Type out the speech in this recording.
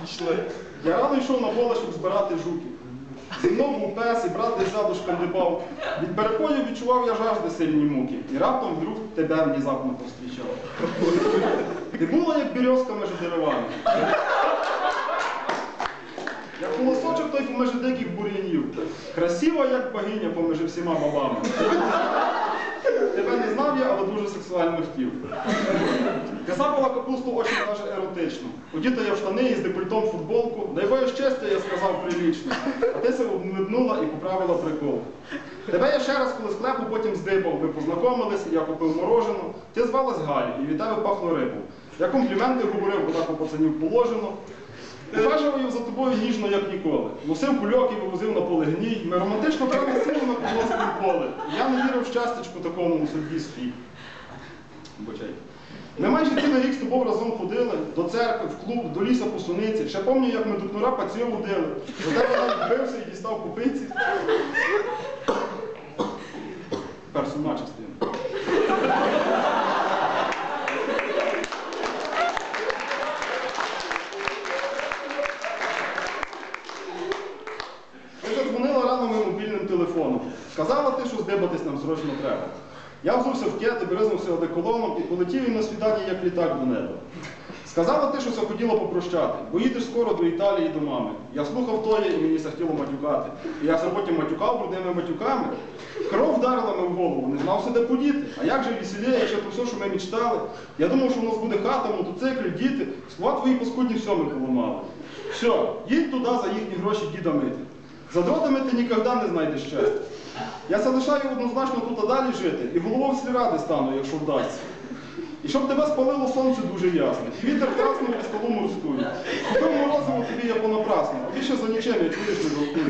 Пішли. Я рано йшов на поле, щоб збирати жуків. Зі мною пес, і брат десь ззаду шкандибав. Від перепою відчував я жажди сильні муки. І раптом вдруг тебе внезапно повстрічав. Ти була, як бірьозка межи деревами. Як колосочок той поміж диких бур'янів. Красива, як богиня поміж всіма бабами. Хотів. Я сапала капусту очень даже еротично. Одіта я в штани і з футболку. Дай Боже щастя, я сказав прилічно. А ти себе обмиднула і поправила прикол. Тебе я ще раз коли з клепу потім здибав. Ви познайомились, я купив морожену. Ти звалась Галі, і від тебе пахло рибу. Я компліменти говорив, бо так у пацанів положено. Ухажував за тобою ніжно, як ніколи. Носив кульок і вивозив на поле гній. Ми романтично прямо силу на полоскою поле. Я не вірив в щастячку такому у судді свій. Вибачайте. Ми майже цілий рік з тобою разом ходили до церкви, в клуб, до лісу по суниці. Ще пам'ятаю, як ми до кнура пацію водили. За тебе навіть бився і дістав купиці. Тепер сумна частина. Ти задзвонила рано моїм мобільним телефоном. Сказала ти, що здибатись нам срочно треба. Я взувся в кеди, бризнувся одеколоном і полетів їм на свідання, як літак до неба. Сказала ти, що захотіла попрощати, бо їдеш скоро до Італії до мами. Я слухав тоє і мені захотіло матюкати. І я потім матюкав брудними матюками. Кров вдарила мене в голову, не знав себе подіти. А як же веселіє, якщо про все, що ми мечтали. Я думав, що в нас буде хата, мотоцикл, діти. Склад твої паскудні все ми поламали. Все, їдь туди за їхні гроші діда мити. За дротами ти ніколи не знайдеш щастя. Я залишаю однозначно тут далі жити і головою в ради стану, якщо вдасться. І щоб тебе спалило сонце дуже ясно, і вітер краснув під столу морською. Купив морозиво тобі я понапрасно, а більше за нічим я чуєш не жалкую.